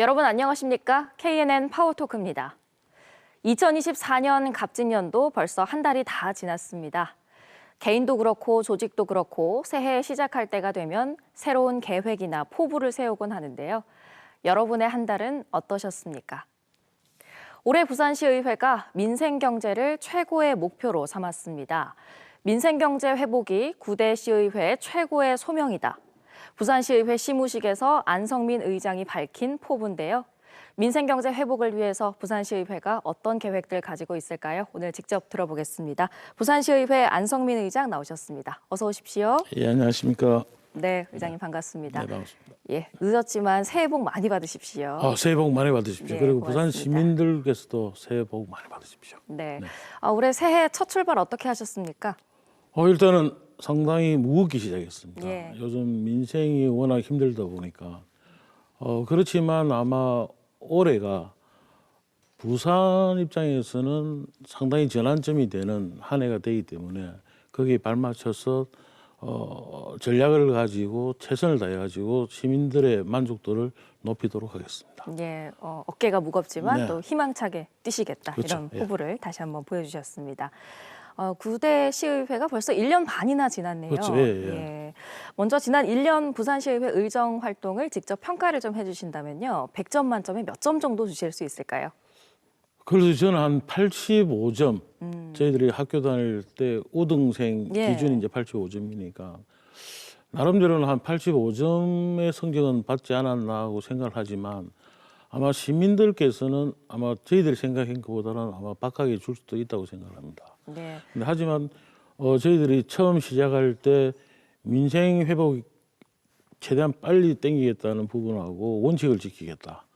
여러분 안녕하십니까? KNN 파워토크입니다. 2024년 갑진년도 벌써 한 달이 다 지났습니다. 개인도 그렇고 조직도 그렇고 새해 시작할 때가 되면 새로운 계획이나 포부를 세우곤 하는데요. 여러분의 한 달은 어떠셨습니까? 올해 부산시의회가 민생경제를 최고의 목표로 삼았습니다. 민생경제 회복이 9대 시의회의 최고의 소명이다. 부산시의회 시무식에서 안성민 의장이 밝힌 포부인데요. 민생경제 회복을 위해서 부산시의회가 어떤 계획들 가지고 있을까요? 오늘 직접 들어보겠습니다. 부산시의회 안성민 의장 나오셨습니다. 어서 오십시오. 예, 안녕하십니까. 네, 의장님 반갑습니다. 네, 반갑습니다. 예, 늦었지만 새해 복 많이 받으십시오. 아, 새해 복 많이 받으십시오. 네, 그리고 부산 고맙습니다. 시민들께서도 새해 복 많이 받으십시오. 네. 아, 올해 새해 첫 출발 어떻게 하셨습니까? 어, 일단은 상당히 무겁게 시작했습니다. 예. 요즘 민생이 워낙 힘들다 보니까 어, 그렇지만 아마 올해가 부산 입장에서는 상당히 전환점이 되는 한 해가 되기 때문에 거기에 발맞춰서 어, 전략을 가지고 최선을 다해 가지고 시민들의 만족도를 높이도록 하겠습니다. 예, 어, 어깨가 무겁지만 네. 또 희망차게 뛰시겠다 그렇죠. 이런 예. 포부를 다시 한번 보여주셨습니다. 어, 9대 시의회가 벌써 1년 반이나 지났네요. 그렇죠. 예, 예. 먼저 지난 1년 부산시의회 의정 활동을 직접 평가를 좀 해주신다면요. 100점 만점에 몇 점 정도 주실 수 있을까요? 그래서 저는 한 85점. 저희들이 학교 다닐 때 우등생 음. 예. 기준이 이제 85점이니까 나름대로는 한 85점의 성적은 받지 않았나 하고 생각을 하지만 아마 시민들께서는 아마 저희들이 생각한 것보다는 아마 박하게 줄 수도 있다고 생각합니다. 네. 근데 하지만 어, 저희들이 처음 시작할 때 민생 회복 최대한 빨리 땡기겠다는 부분하고 원칙을 지키겠다.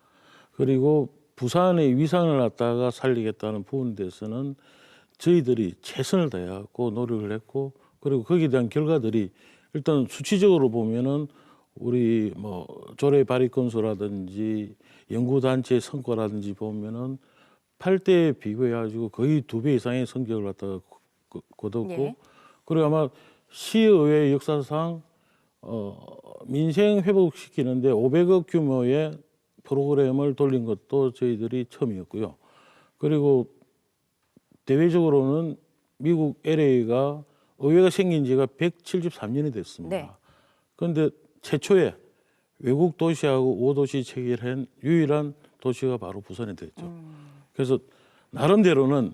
그리고 부산의 위상을 갖다가 살리겠다는 부분에 대해서는 저희들이 최선을 다해갖고 노력을 했고 그리고 거기에 대한 결과들이 일단 수치적으로 보면은 우리 뭐 조례 발의 건수라든지 연구단체 성과라든지 보면은 8대에 비교해가지고 거의 두 배 이상의 성적을 갖다가 거- 거뒀고 예. 그리고 아마 시의회 역사상 어, 민생 회복시키는데 500억 규모의 프로그램을 돌린 것도 저희들이 처음이었고요. 그리고 대외적으로는 미국 LA가 의회가 생긴 지가 173년이 됐습니다. 네. 그런데 최초에 외국 도시하고 5도시 체결한 유일한 도시가 바로 부산이 됐죠. 그래서 나름대로는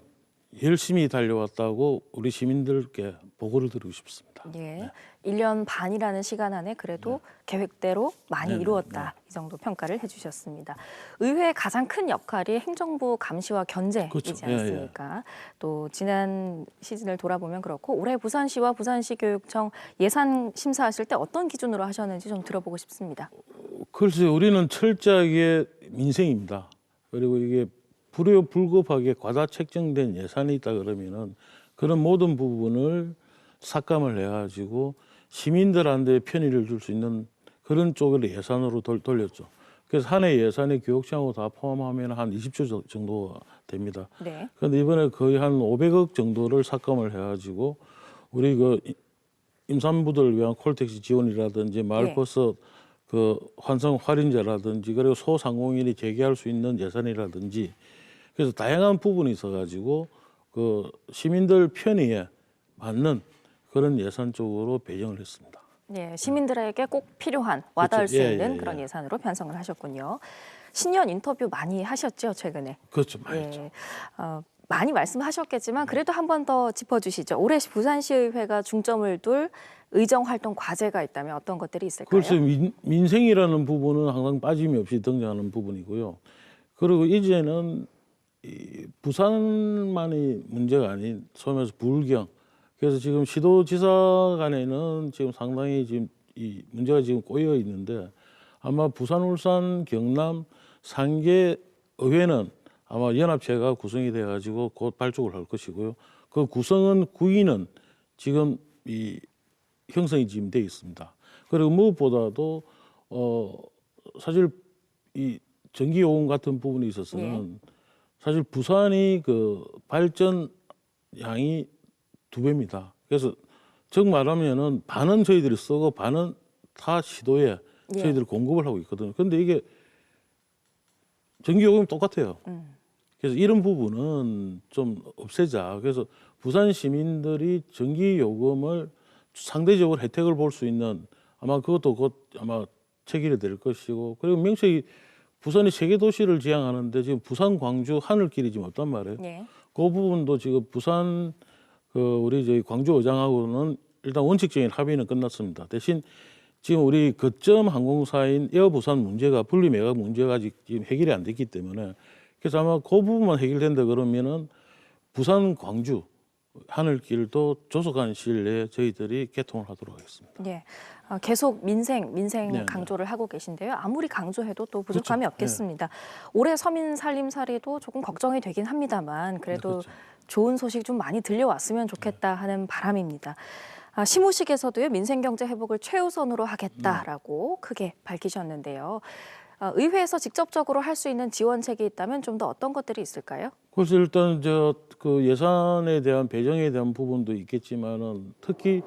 열심히 달려왔다고 우리 시민들께 보고를 드리고 싶습니다. 예. 1년 반이라는 시간 안에 그래도 계획대로 많이 네, 네, 이루었다. 이 정도 평가를 해주셨습니다. 의회의 가장 큰 역할이 행정부 감시와 견제이지 그렇죠. 예, 예. 않습니까? 또 지난 시즌을 돌아보면 그렇고 올해 부산시와 부산시 교육청 예산 심사하실 때 어떤 기준으로 하셨는지 좀 들어보고 싶습니다. 글쎄 우리는 철저하게 민생입니다. 그리고 이게 불효 불급하게 과다 책정된 예산이 있다 그러면은 그런 모든 부분을 삭감을 해가지고 시민들한테 편의를 줄 수 있는 그런 쪽을 예산으로 돌, 돌렸죠. 그래서 한 해 예산에 교육청하고 다 포함하면 한 20조 정도가 됩니다. 네. 그런데 이번에 거의 한 500억 정도를 삭감을 해가지고 우리 그 이- 임산부들을 위한 콜택시 지원이라든지 마을버스 그 환성 할인제라든지 그리고 소상공인이 재개할 수 있는 예산이라든지 그래서 다양한 부분이 있어가지고 그 시민들 편의에 맞는 그런 예산 쪽으로 배정을 했습니다. 예, 시민들에게 꼭 필요한 와닿을 그렇죠. 수 예, 있는 예, 그런 예. 예산으로 편성을 하셨군요. 신년 인터뷰 많이 하셨죠 최근에? 그렇죠, 많이 했죠. 예, 어, 많이 말씀하셨겠지만 그래도 한 번 더 짚어주시죠. 올해 부산시의회가 중점을 둘 의정 활동 과제가 있다면 어떤 것들이 있을까요? 글쎄 민, 민생이라는 부분은 항상 빠짐이 없이 등장하는 부분이고요. 그리고 이제는 이 부산만이 문제가 아닌 소위 말해서 불경. 그래서 지금 시도지사 간에는 지금 상당히 지금 이 문제가 지금 꼬여 있는데 아마 부산, 울산, 경남 상계 의회는 아마 연합체가 구성이 돼 가지고 곧 발족을 할 것이고요. 그 구성은 구인은 지금 이 형성이 지금 돼 있습니다. 그리고 무엇보다도 어 사실 이 전기 요금 같은 부분에 있어서는 사실 부산이 그 발전 양이 두 배입니다. 그래서 즉 말하면은 반은 저희들이 쓰고 반은 타 시도에 예. 저희들이 공급을 하고 있거든요. 근데 이게 전기 요금이 똑같아요. 음. 그래서 이런 부분은 좀 없애자. 그래서 부산 시민들이 전기 요금을 상대적으로 혜택을 볼 수 있는 아마 그것도 곧 아마 체결이 될 것이고 그리고 명색이 부산이 세계 도시를 지향하는데 지금 부산 광주 하늘길이 지금 없단 말이에요. 예. 그 부분도 지금 부산 그 우리 저희 광주 의장하고는 일단 원칙적인 합의는 끝났습니다. 대신 지금 우리 거점 항공사인 에어 부산 문제가 분리 매각 문제가 아직 지금 해결이 안 됐기 때문에 그래서 아마 그 부분만 해결된다 그러면은 부산 광주 하늘길도 조속한 시일 내에 저희들이 개통을 하도록 하겠습니다. 예. 아, 계속 민생, 민생 네, 네. 강조를 하고 계신데요. 아무리 강조해도 또 부족함이 그렇죠. 없겠습니다. 올해 서민 살림 살이도 조금 걱정이 되긴 합니다만 그래도 네, 그렇죠. 좋은 소식 좀 많이 들려왔으면 좋겠다 하는 바람입니다. 아, 시무식에서도요 민생 경제 회복을 최우선으로 하겠다라고 네. 크게 밝히셨는데요. 아, 의회에서 직접적으로 할 수 있는 지원책이 있다면 좀 더 어떤 것들이 있을까요? 그래서 일단 저그 예산에 대한 배정에 대한 부분도 있겠지만은 특히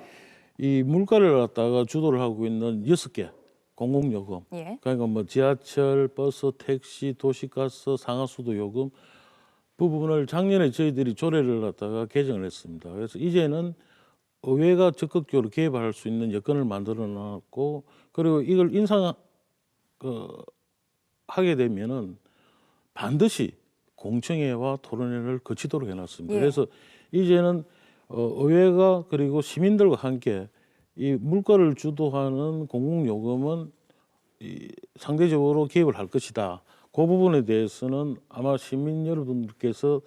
이 물가를 갖다가 주도를 하고 있는 여섯 개 공공요금 예. 그러니까 뭐 지하철, 버스, 택시, 도시가스, 상하수도 요금 부분을 작년에 저희들이 조례를 갖다가 개정을 했습니다. 그래서 이제는 의회가 적극적으로 개입할 수 있는 여건을 만들어 놨고 그리고 이걸 인상 그 하게 되면은 반드시 공청회와 토론회를 거치도록 해놨습니다. 예. 그래서 이제는 어, 의회가 그리고 시민들과 함께 이 물가를 주도하는 공공요금은 이 상대적으로 개입을 할 것이다. 그 부분에 대해서는 아마 시민 여러분들께서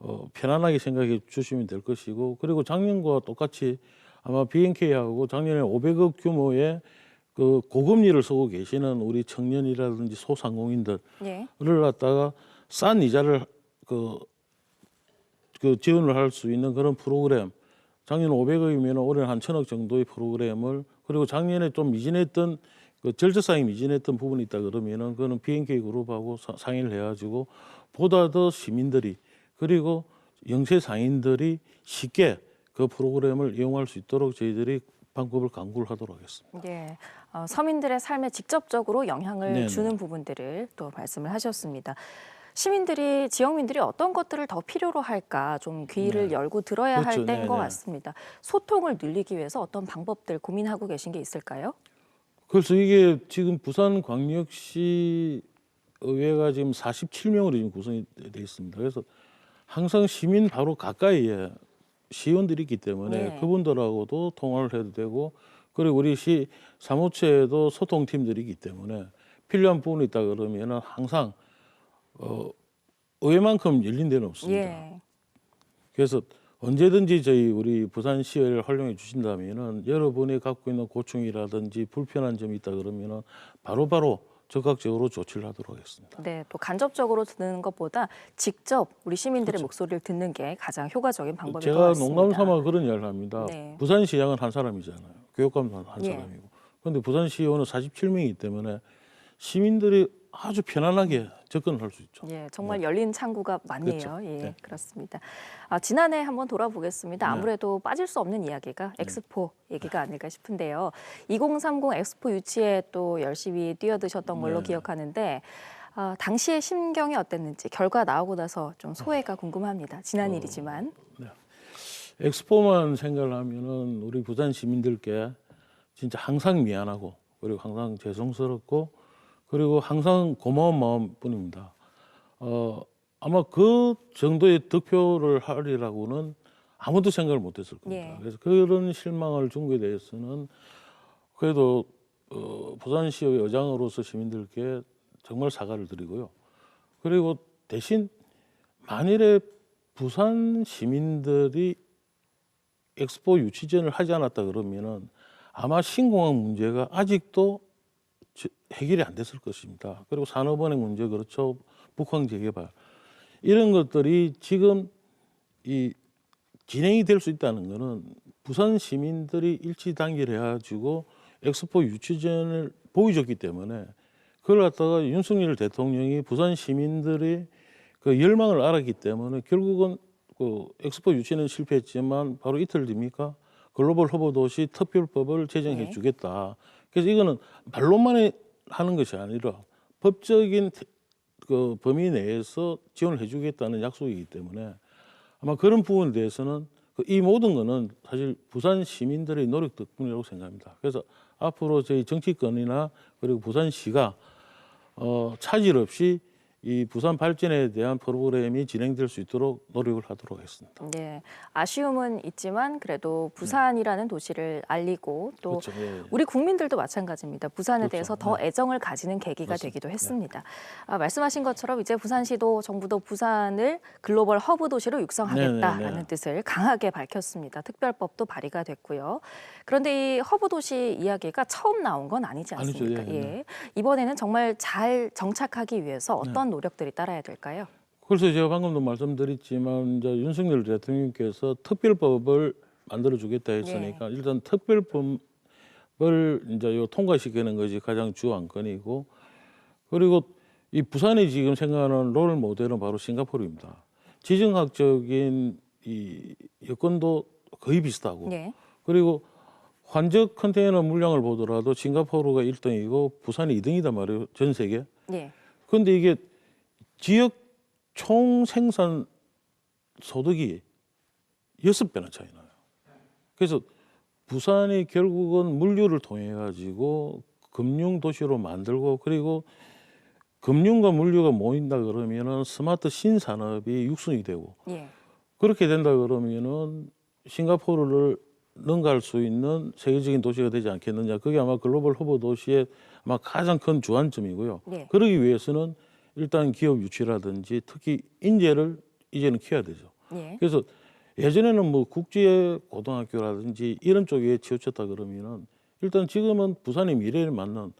어, 편안하게 생각해 주시면 될 것이고 그리고 작년과 똑같이 아마 BNK하고 작년에 500억 규모의 그 고금리를 쓰고 계시는 우리 청년이라든지 소상공인들을 예. 갖다가 싼 이자를 그, 그 지원을 할 수 있는 그런 프로그램 작년 500억이면 올해는 한 천억 정도의 프로그램을 그리고 작년에 좀 미진했던 그 절차상이 미진했던 부분이 있다 그러면은 그거는 BNK 그룹하고 사- 상의를 해가지고 보다 더 시민들이 그리고 영세 상인들이 쉽게 그 프로그램을 이용할 수 있도록 저희들이 방법을 강구를 하도록 하겠습니다. 예, 어, 서민들의 삶에 직접적으로 영향을 네네. 주는 부분들을 또 말씀을 하셨습니다. 시민들이 지역민들이 어떤 것들을 더 필요로 할까 좀 귀를 네. 열고 들어야 할 그렇죠. 때인 것. 같습니다. 소통을 늘리기 위해서 어떤 방법들 고민하고 계신 게 있을까요? 그래서 이게 지금 부산 광역시 의회가 지금 47명으로 지금 구성이 돼 있습니다. 그래서 항상 시민 바로 가까이에 시의원들이 있기 때문에 네. 그분들하고도 통화를 해도 되고 그리고 우리 시 사무처에도 소통팀들이 있기 때문에 필요한 부분이 있다 그러면은 항상 어 의회만큼 열린 데는 없습니다. 예, 그래서 언제든지 저희 우리 부산시의회를 활용해 주신다면은 여러분이 갖고 있는 고충이라든지 불편한 점이 있다 그러면은 바로 바로 적극적으로 조치를 하도록 하겠습니다. 네, 또 간접적으로 듣는 것보다 직접 우리 시민들의 그렇죠. 목소리를 듣는 게 가장 효과적인 방법일 것 제가 같습니다. 농담 삼아 그런 이야기를 합니다. 네. 부산시장은 한 사람이잖아요. 교육감도 한- 한 예. 사람이고. 그런데 부산시의원은 47명이기 때문에 시민들이 아주 편안하게 접근을 할수 있죠. 예, 정말 열린 창구가 많네요. 그렇죠. 예, 네. 그렇습니다. 아, 지난해 한번 돌아보겠습니다. 네. 아무래도 빠질 수 없는 이야기가 엑스포 얘기가 아닐까 싶은데요. 2030 엑스포 유치에 또 열심히 뛰어드셨던 걸로 네. 기억하는데 아, 당시의 심경이 어땠는지 결과 나오고 나서 좀 소회가 궁금합니다. 지난 어. 일이지만. 엑스포만 생각을 하면은 우리 부산 시민들께 진짜 항상 미안하고 그리고 항상 죄송스럽고 그리고 항상 고마운 마음뿐입니다. 어, 아마 그 정도의 득표를 하리라고는 아무도 생각을 못했을 겁니다. 예. 그래서 그런 실망을 준 거에 대해서는 그래도 어, 부산시의 의장으로서 시민들께 정말 사과를 드리고요. 그리고 대신 만일에 부산 시민들이 엑스포 유치전을 하지 않았다 그러면은 아마 신공항 문제가 아직도 저- 해결이 안 됐을 것입니다. 그리고 산업은행 문제 그렇죠. 북한 재개발 이런 것들이 지금 이 진행이 될 수 있다는 것은 부산 시민들이 일치 단계를 해가지고 엑스포 유치전을 보여줬기 때문에 그걸 갖다가 윤석열 대통령이 부산 시민들의 그 열망을 알았기 때문에 결국은 그 엑스포 유치는 실패했지만 바로 이틀 뒤입니까? 글로벌 허브 도시 특별법을 제정해 네. 주겠다. 그래서 이거는 말로만 해- 하는 것이 아니라 법적인 태- 그그 범위 내에서 지원을 해주겠다는 약속이기 때문에 아마 그런 부분에 대해서는 그이 모든 거는 사실 부산 시민들의 노력 덕분이라고 생각합니다. 그래서 앞으로 저희 정치권이나 그리고 부산시가 어, 차질 없이 이 부산 발전에 대한 프로그램이 진행될 수 있도록 노력을 하도록 하겠습니다. 네, 아쉬움은 있지만 그래도 부산이라는 도시를 알리고 또 그렇죠. 예, 예. 우리 국민들도 마찬가지입니다. 부산에 그렇죠. 대해서 더 네. 애정을 가지는 계기가 맞습니다. 되기도 했습니다. 아, 말씀하신 것처럼 이제 부산시도 정부도 부산을 글로벌 허브 도시로 육성하겠다라는 네, 네, 네. 뜻을 강하게 밝혔습니다. 특별법도 발의가 됐고요. 그런데 이 허브 도시 이야기가 처음 나온 건 아니지 아니죠. 않습니까? 예, 네. 예. 이번에는 정말 잘 정착하기 위해서 어떤 노력들이 따라야 될까요? 그래서 제가 방금도 말씀드렸지만 이제 윤석열 대통령께서 특별법을 만들어 주겠다 했으니까 일단 특별법을 이제 요 통과시키는 것이 가장 주 안건이고 그리고 이 부산이 지금 생각하는 롤 모델은 바로 싱가포르입니다. 지정학적인 이 여건도 거의 비슷하고 네. 그리고 환적 컨테이너 물량을 보더라도 싱가포르가 1등이고 부산이 2등이단 말이에요. 전 세계. 네. 그런데 이게 지역 총 생산 소득이 여섯 배나 차이 나요. 그래서 부산이 결국은 물류를 통해 가지고 금융 도시로 만들고 그리고 금융과 물류가 모인다 그러면은 스마트 신산업이 육성이 되고 예. 그렇게 된다 그러면은 싱가포르를 능가할 수 있는 세계적인 도시가 되지 않겠느냐. 그게 아마 글로벌 허브 도시의 아마 가장 큰 주안점이고요. 네. 그러기 위해서는 일단 기업 유치라든지 특히 인재를 이제는 키워야 되죠. 예. 그래서 예전에는 뭐 국제 고등학교라든지 이런 쪽에 치우쳤다 그러면은 일단 지금은 부산의 미래를 맞는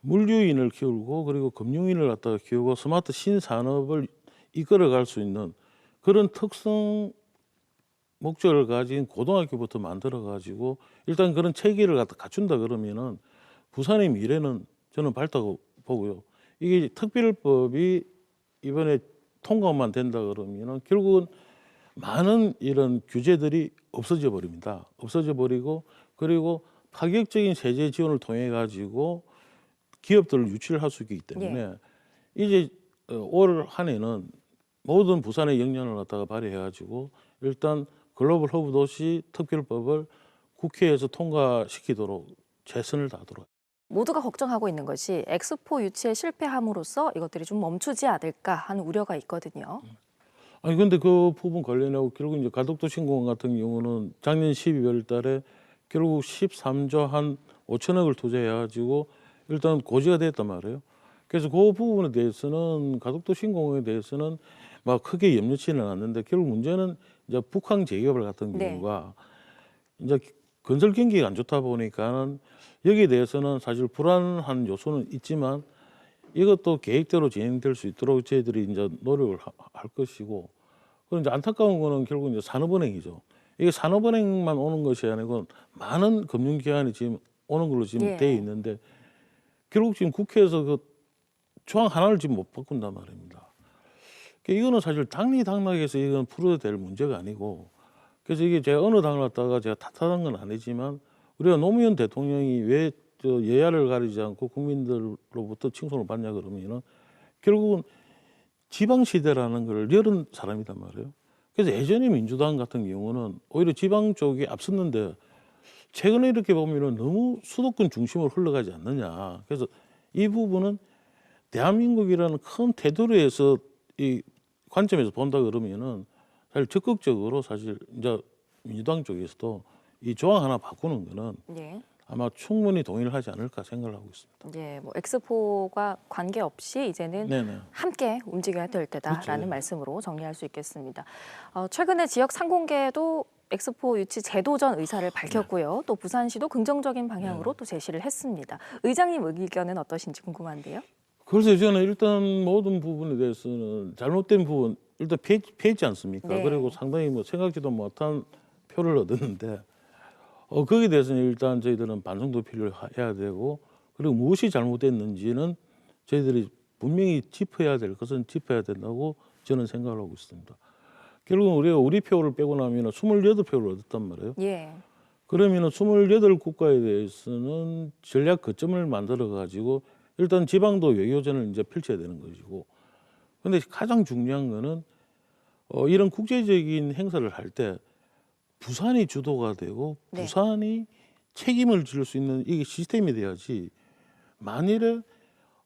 물류인을 키우고 그리고 금융인을 갖다가 키우고 스마트 신산업을 이끌어갈 수 있는 그런 특성 목적을 가진 고등학교부터 만들어 가지고 일단 그런 체계를 갖다 갖춘다 그러면은 부산의 미래는 저는 밝다고 보고요. 이게 특별법이 이번에 통과만 된다 그러면은 결국은 많은 이런 규제들이 없어져 버립니다. 없어져 버리고 그리고 파격적인 세제 지원을 통해 가지고 기업들을 유치를 할 수 있기 때문에 이제 어, 올 한해는 모든 부산의 역량을 갖다가 발휘해 가지고 일단 글로벌 허브 도시 특별법을 국회에서 통과시키도록 최선을 다하도록 모두가 걱정하고 있는 것이 엑스포 유치에 실패함으로써 이것들이 좀 멈추지 않을까 하는 우려가 있거든요. 아니 근데 그 부분 관련하고 결국 이제 가덕도 신공항 같은 경우는 작년 12월 달에 결국 13조 한 5천억을 투자해 가지고 일단 고지가 됐단 말이에요. 그래서 그 부분에 대해서는 가덕도 신공항에 대해서는 막 크게 염려치는 않는데 결국 문제는 이제 북한 재개발 같은 네. 경우가 이제 건설 경기가 안 좋다 보니까는 여기에 대해서는 사실 불안한 요소는 있지만 이것도 계획대로 진행될 수 있도록 저희들이 이제 노력을 하- 할 것이고 그리고 이제 안타까운 거는 결국 이제 산업은행이죠. 이게 산업은행만 오는 것이 아니고 많은 금융기관이 지금 오는 걸로 지금 예. 돼 있는데 결국 지금 국회에서 그 조항 하나를 지금 못 바꾼단 말입니다. 그러니까 이거는 사실 당리당락해서 이건 풀어야 될 문제가 아니고 그래서 이게 제가 어느 당을 갖다가 제가 탓하는 건 아니지만 우리가 노무현 대통령이 왜 저 여야를 가리지 않고 국민들로부터 칭송을 받냐 그러면은 결국은 지방 시대라는 걸 열은 사람이단 말이에요. 그래서 예전에 민주당 같은 경우는 오히려 지방 쪽이 앞섰는데 최근에 이렇게 보면은 너무 수도권 중심으로 흘러가지 않느냐. 그래서 이 부분은 대한민국이라는 큰 테두리에서 이 관점에서 본다 그러면은 사실 적극적으로 사실 이제 민주당 쪽에서도 이 조항 하나 바꾸는 거는 예. 아마 충분히 동의를 하지 않을까 생각을 하고 있습니다. 예, 뭐 엑스포가 관계없이 이제는 네네. 함께 움직여야 될 때다라는 그렇죠. 예. 말씀으로 정리할 수 있겠습니다. 어, 최근에 지역 상공계도 엑스포 유치 재도전 의사를 밝혔고요. 또 부산시도 긍정적인 방향으로 네. 또 제시를 했습니다. 의장님 의견은 어떠신지 궁금한데요. 그래서 저는 일단 모든 부분에 대해서는 잘못된 부분 일단 피했, 피했지 않습니까? 네. 그리고 상당히 뭐 생각지도 못한 표를 얻었는데 어, 거기에 대해서는 일단 저희들은 반성도 필요해야 되고 그리고 무엇이 잘못됐는지는 저희들이 분명히 짚어야 될 것은 짚어야 된다고 저는 생각을 하고 있습니다. 결국은 우리가 우리 표를 빼고 나면 28표를 얻었단 말이에요. 예. 그러면은 28 국가에 대해서는 전략 거점을 만들어 가지고 일단 지방도 외교전을 이제 펼쳐야 되는 것이고 근데 가장 중요한 거는 어, 이런 국제적인 행사를 할 때 부산이 주도가 되고 네. 부산이 책임을 질 수 있는 이게 시스템이 돼야지 만일에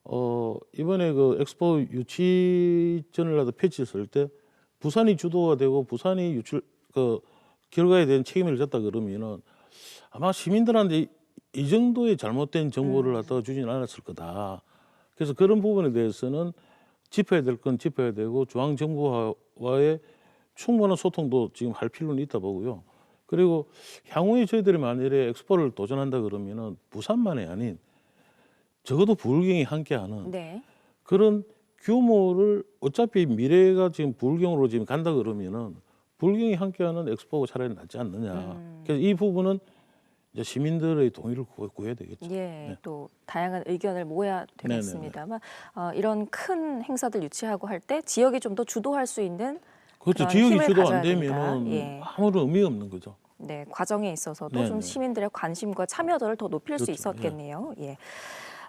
어 이번에 그 엑스포 유치전을라도 펼쳤을 때 부산이 주도가 되고 부산이 유출 그 결과에 대한 책임을 졌다 그러면은 아마 시민들한테 이- 이 정도의 잘못된 정보를 갖다가 주지는 않았을 거다. 그래서 그런 부분에 대해서는 짚어야 될 건 짚어야 되고 중앙 정부와의 충분한 소통도 지금 할 필요는 있다 보고요. 그리고 향후에 저희들이 만일에 엑스포를 도전한다 그러면은 부산만이 아닌 적어도 부울경이 함께하는 네. 그런 규모를 어차피 미래가 지금 부울경으로 지금 간다 그러면은 부울경이 함께하는 엑스포가 차라리 낫지 않느냐. 음. 그래서 이 부분은 이제 시민들의 동의를 구- 구해야 되겠죠. 예, 네. 또 다양한 의견을 모아야 되겠습니다만 어, 이런 큰 행사들 유치하고 할 때 지역이 좀 더 주도할 수 있는 그렇죠. 지역이 주도 안 된다. 예. 아무런 의미가 없는 거죠. 네, 과정에 있어서도 네, 좀 네. 시민들의 관심과 참여도를 더 높일 수 그렇죠. 있었겠네요. 예.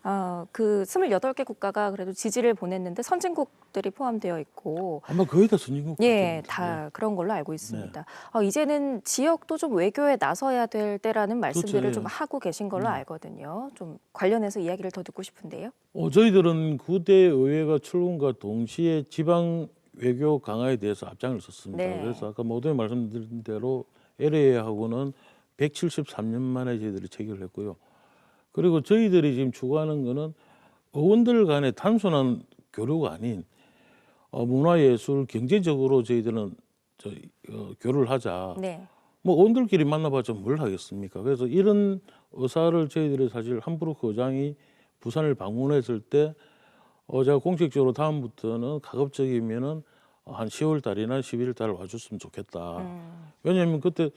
어, 그 28개 국가가 그래도 지지를 보냈는데 선진국들이 포함되어 있고 아마 거의 다 선진국 예. 다 그런 걸로 알고 네. 있습니다. 어, 이제는 지역도 좀 외교에 나서야 될 때라는 말씀들을 그렇죠, 좀 예. 하고 계신 걸로 네. 알거든요. 좀 관련해서 이야기를 더 듣고 싶은데요. 어, 저희들은 구대 의회가 출범과 동시에 지방 외교 강화에 대해서 앞장을 섰습니다. 네. 그래서 아까 모두에 말씀드린 대로 LA하고는 173년 만에 저희들이 체결을 했고요. 그리고 저희들이 지금 추구하는 거는 의원들 간의 단순한 교류가 아닌 어, 문화예술 경제적으로 저희들은 저, 어, 교류를 하자. 네. 뭐 의원들끼리 만나봤자 뭘 하겠습니까? 그래서 이런 의사를 저희들이 사실 함부르크 의장이 부산을 방문했을 때 어, 제가 공식적으로 다음부터는 가급적이면은 한 10월 달이나 11월 달 와줬으면 좋겠다. 음, 왜냐하면 그때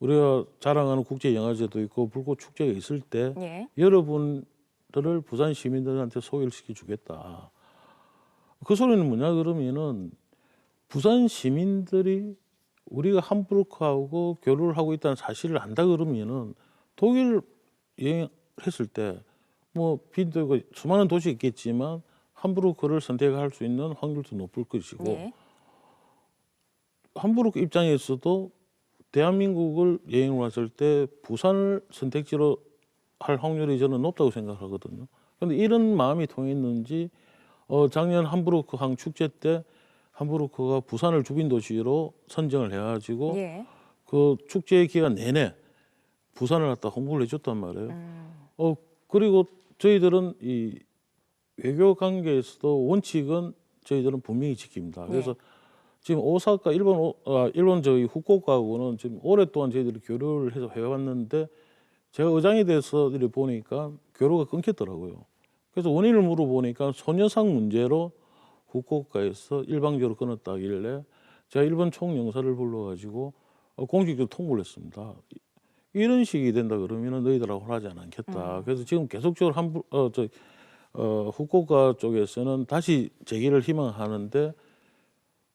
우리가 자랑하는 국제 영화제도 있고 불꽃 축제가 있을 때 예. 여러분들을 부산 시민들한테 소개를 시켜주겠다. 그 소리는 뭐냐 그러면은 부산 시민들이 우리가 함부르크하고 교류를 하고 있다는 사실을 안다 그러면은 독일 여행했을 때 뭐 빈도가 수많은 도시 있겠지만 함부르크를 선택할 수 있는 확률도 높을 것이고 네. 함부르크 입장에서도 대한민국을 여행을 왔을 때 부산을 선택지로 할 확률이 저는 높다고 생각하거든요. 그런데 이런 마음이 통했는지 어, 작년 함부르크 항 축제 때 함부르크가 부산을 주빈 도시로 선정을 해가지고 예. 그 축제 기간 내내 부산을 갖다 홍보를 해줬단 말이에요. 음, 어 그리고 저희들은 이 외교 관계에서도 원칙은 저희들은 분명히 지킵니다. 그래서 네. 지금 오사카 일본 오- 아, 일본 저희 후쿠오카하고는 지금 오랫동안 저희들이 교류를 해서 해왔는데 제가 의장이 돼서 이렇게 보니까 교류가 끊겼더라고요. 그래서 원인을 물어보니까 소녀상 문제로 후쿠오카에서 일방적으로 끊었다길래 제가 일본 총영사를 불러가지고 어, 공식적으로 통보를 했습니다. 이런 식이 된다 그러면은 너희들하고 하지 않겠다. 그래서 지금 계속적으로 한부 어저 어, 후쿠오카 쪽에서는 다시 재기를 희망하는데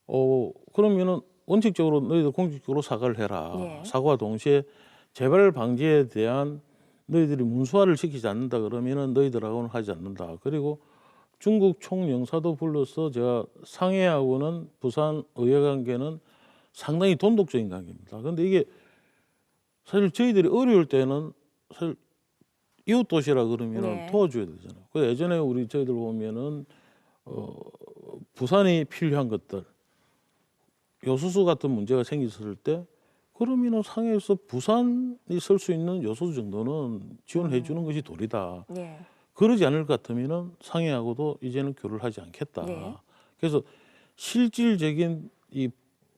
어 그러면은 원칙적으로 너희들 공식적으로 사과를 해라. 예. 사과와 동시에 재발 방지에 대한 너희들이 문수화를 시키지 않는다 그러면은 너희들하고는 하지 않는다. 그리고 중국 총영사도 불러서 제가 상해하고는 부산 의회 관계는 상당히 돈독적인 관계입니다. 그런데 이게 사실 저희들이 어려울 때는 사실 이웃 도시라 그러면 네. 은 도와줘야 되잖아요. 그 예전에 우리 저희들 보면은 어, 부산이 필요한 것들 요소수 같은 문제가 생겼을 때 그러면은 상해에서 부산이 쓸수 있는 요소수 정도는 지원해 주는 것이 도리다. 예. 그러지 않을 것 같으면은 상해하고도 이제는 교류를 하지 않겠다. 네. 그래서 실질적인 이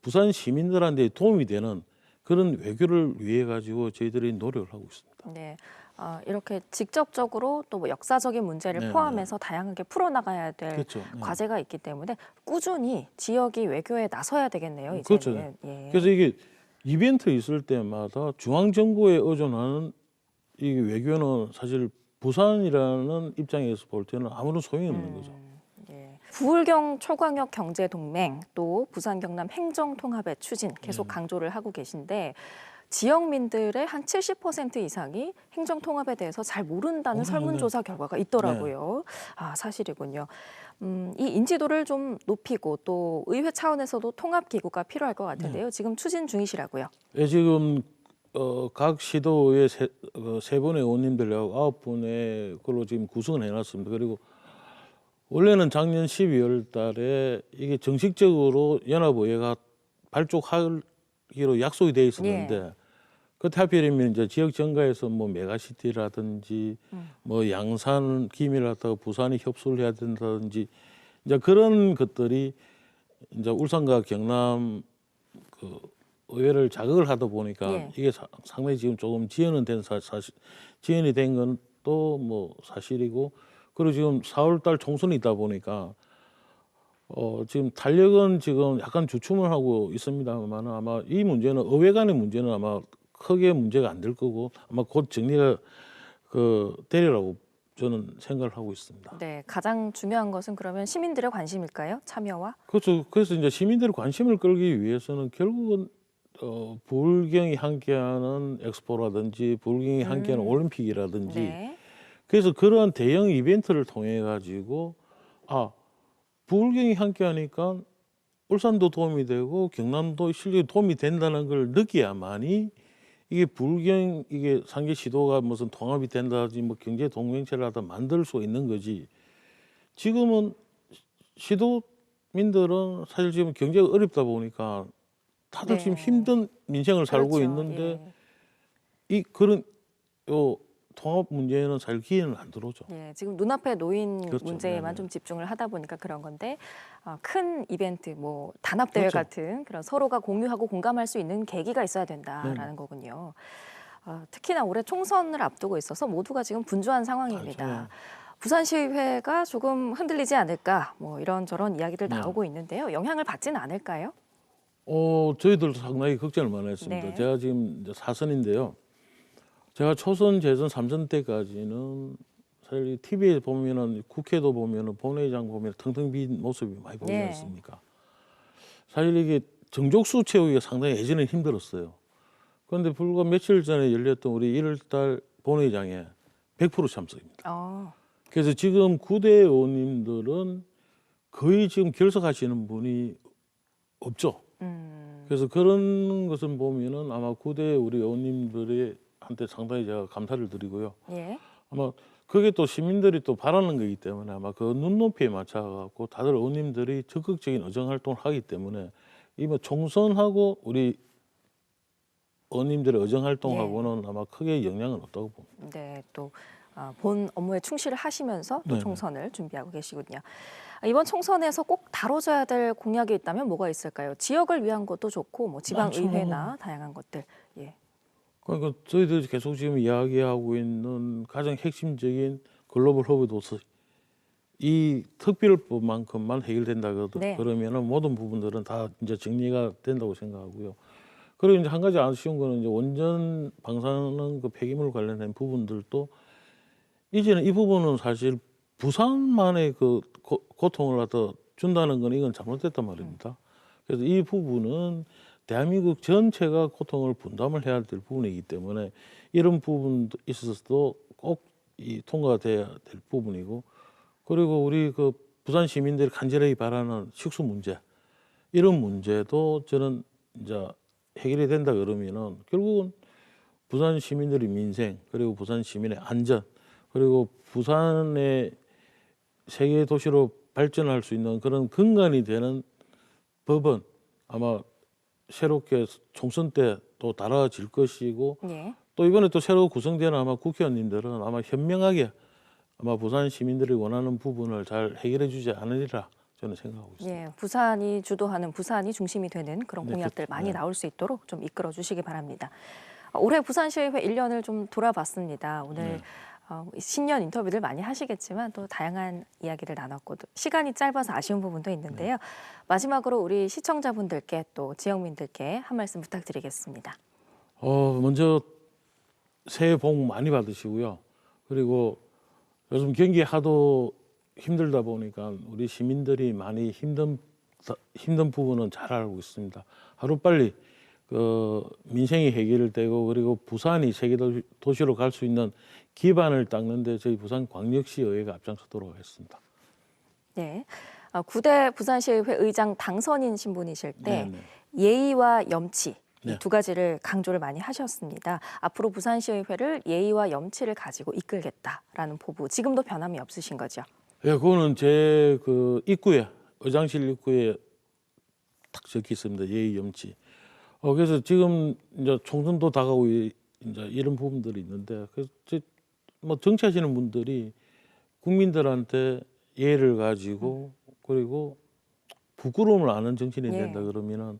부산 시민들한테 도움이 되는 그런 외교를 위해 가지고 저희들이 노력을 하고 있습니다. 네. 어, 이렇게 직접적으로 또 뭐 역사적인 문제를 네, 포함해서 다양하게 풀어나가야 될 그렇죠. 네. 과제가 있기 때문에 꾸준히 지역이 외교에 나서야 되겠네요. 그렇죠. 이제는. 예. 그래서 이게 이벤트 있을 때마다 중앙 정부에 의존하는 이 외교는 사실 부산이라는 입장에서 볼 때는 아무런 소용이 없는 거죠. 예. 부울경 초광역 경제 동맹 또 부산 경남 행정 통합의 추진 계속 네. 강조를 하고 계신데 지역민들의 한 70% 이상이 행정 통합에 대해서 잘 모른다는 어, 설문조사 결과가 있더라고요. 아 사실이군요. 음, 이 인지도를 좀 높이고 또 의회 차원에서도 통합 기구가 필요할 것 같은데요. 지금 추진 중이시라고요. 예, 지금 어, 각 시도의 세, 어, 세 분의 의원님들하고 아홉 분의 걸로 지금 구성을 해놨습니다. 그리고 원래는 작년 12월 달에 이게 정식적으로 연합의회가 발족하기로 약속이 돼 있었는데 그때 하필이면 이제 지역 정가에서 뭐 메가시티라든지 뭐 양산 기밀하다가 부산이 협소를 해야 된다든지 이제 그런 것들이 이제 울산과 경남 그 의회를 자극을 하다 보니까 예. 이게 사- 상당히 지금 조금 지연은 된 사, 사실 지연이 된 건 또 뭐 사실이고 그리고 지금 4월달 총선이 있다 보니까 어 지금 탄력은 지금 약간 주춤을 하고 있습니다만 아마 이 문제는 의회 간의 문제는 아마 크게 문제가 안 될 거고 아마 곧 정리가 그 되리라고 저는 생각을 하고 있습니다. 네, 가장 중요한 것은 그러면 시민들의 관심일까요? 참여와? 그렇죠. 그래서 이제 시민들의 관심을 끌기 위해서는 결국은 어, 불경이 함께하는 엑스포라든지 불경이 함께하는 음. 올림픽이라든지 네. 그래서 그러한 대형 이벤트를 통해 가지고 아 불경이 함께하니까 울산도 도움이 되고 경남도 실력이 도움이 된다는 걸 느껴야만이 이게 불경 이게 상계 시도가 무슨 통합이 된다든지 뭐 경제 동맹체를 하다 만들 수 있는 거지 지금은 시도민들은 사실 지금 경제가 어렵다 보니까 다들 지금 네. 힘든 민생을 살고 그렇죠. 있는데 예. 이 그런 요 통합 문제에는 잘 기회는 안 들어오죠. 예, 지금 눈앞에 놓인 그렇죠. 문제에만 네네. 좀 집중을 하다 보니까 그런 건데 어, 큰 이벤트, 뭐 단합 대회 그렇죠. 같은 그런 서로가 공유하고 공감할 수 있는 계기가 있어야 네. 된다라는 거군요. 어, 특히나 올해 총선을 앞두고 있어서 모두가 지금 분주한 상황입니다. 맞아요. 부산시의회가 조금 흔들리지 않을까, 뭐 이런 저런 이야기들 네. 나오고 있는데요. 영향을 받지는 않을까요? 어, 저희들도 상당히 걱정을 많이 했습니다. 네. 제가 지금 사선인데요. 제가 초선, 재선, 삼선 때까지는 사실 TV에 보면은 국회도 보면은 본회의장 보면 텅텅 빈 모습이 많이 보이지 네. 않습니까? 사실 이게 정족수 채우기가 상당히 예전에 힘들었어요. 그런데 불과 며칠 전에 열렸던 우리 1월달 본회의장에 100% 참석입니다. 어, 그래서 지금 구대 의원님들은 거의 지금 결석하시는 분이 없죠. 음, 그래서 그런 것을 보면은 아마 구대 우리 의원님들의 한테 상당히 제가 감사를 드리고요. 예, 아마 그게 또 시민들이 또 바라는 거기 때문에 아마 그 눈높이에 맞춰갖고 다들 의원님들이 적극적인 의정 활동을 하기 때문에 이뭐 총선하고 우리 의원님들의 의정 활동하고는 아마 크게 영향은 없다고 봅니다. 네, 또 아, 본 업무에 충실을 하시면서 또 네네. 총선을 준비하고 계시군요. 아, 이번 총선에서 꼭 다뤄줘야 될 공약이 있다면 뭐가 있을까요? 지역을 위한 것도 좋고, 뭐 지방 많죠. 의회나 다양한 것들. 예, 그러니까 저희들이 계속 지금 이야기하고 있는 가장 핵심적인 글로벌 허브 도서 이 특별법만큼만 해결된다 그러- 네. 그러면은 모든 부분들은 다 이제 정리가 된다고 생각하고요. 그리고 이제 한 가지 아쉬운 거는 이제 원전 방사능 그 폐기물 관련된 부분들도 이제는 이 부분은 사실 부산만의 그 고, 고통을 갖다 준다는 건 이건 잘못됐단 말입니다. 그래서 이 부분은 대한민국 전체가 고통을 분담을 해야 될 부분이기 때문에 이런 부분도 있어서도 꼭 이 통과가 돼야 될 부분이고 그리고 우리 그 부산 시민들이 간절히 바라는 식수 문제 이런 문제도 저는 이제 해결이 된다 그러면은 결국은 부산 시민들의 민생 그리고 부산 시민의 안전 그리고 부산의 세계 도시로 발전할 수 있는 그런 근간이 되는 법은 아마 새롭게 총선 때 또 달아질 것이고 예, 또 이번에 또 새로 구성되는 아마 국회의원님들은 아마 현명하게 아마 부산 시민들이 원하는 부분을 잘 해결해 주지 않으리라 저는 생각하고 있습니다. 예, 부산이 주도하는 부산이 중심이 되는 그런 네, 공약들 그렇죠. 많이 네. 나올 수 있도록 좀 이끌어 주시기 바랍니다. 어, 올해 부산시의회 1년을 좀 돌아봤습니다. 오늘 네. 어, 신년 인터뷰들 많이 하시겠지만 또 다양한 이야기를 나눴고 또 시간이 짧아서 아쉬운 부분도 있는데요. 마지막으로 우리 시청자분들께 또 지역민들께 한 말씀 부탁드리겠습니다. 어, 먼저 새해 복 많이 받으시고요. 그리고 요즘 경기 하도 힘들다 보니까 우리 시민들이 많이 힘든 힘든 부분은 잘 알고 있습니다. 하루 빨리 그 민생이 해결되고 그리고 부산이 세계 도- 도시로 갈 수 있는 기반을 닦는데 저희 부산 광역시 의회가 앞장서도록 하겠습니다. 네. 어, 구대 부산시의회 의장 당선인 신분이실 때 네네. 예의와 염치 이 네. 두 가지를 강조를 많이 하셨습니다. 앞으로 부산시의회를 예의와 염치를 가지고 이끌겠다라는 포부 지금도 변함이 없으신 거죠? 예, 그거는 제 그 입구에 의장실 입구에 탁 적혀 있습니다. 예의 염치. 어 그래서 지금 이제 총선도 다가오고 이- 이제 이런 부분들이 있는데 그래서 저- 뭐 정치하시는 분들이 국민들한테 예를 가지고 그리고 부끄러움을 아는 정치인이 예. 된다 그러면은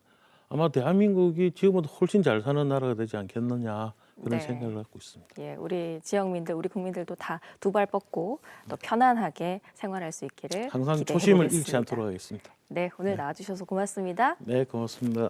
아마 대한민국이 지금보다 훨씬 잘 사는 나라가 되지 않겠느냐 그런 네. 생각을 갖고 있습니다. 예, 우리 지역민들, 우리 국민들도 다 두 발 뻗고 또 편안하게 생활할 수 있기를 항상 초심을 보겠습니다. 잃지 않도록 하겠습니다. 네, 오늘 나와주셔서 고맙습니다. 네, 고맙습니다.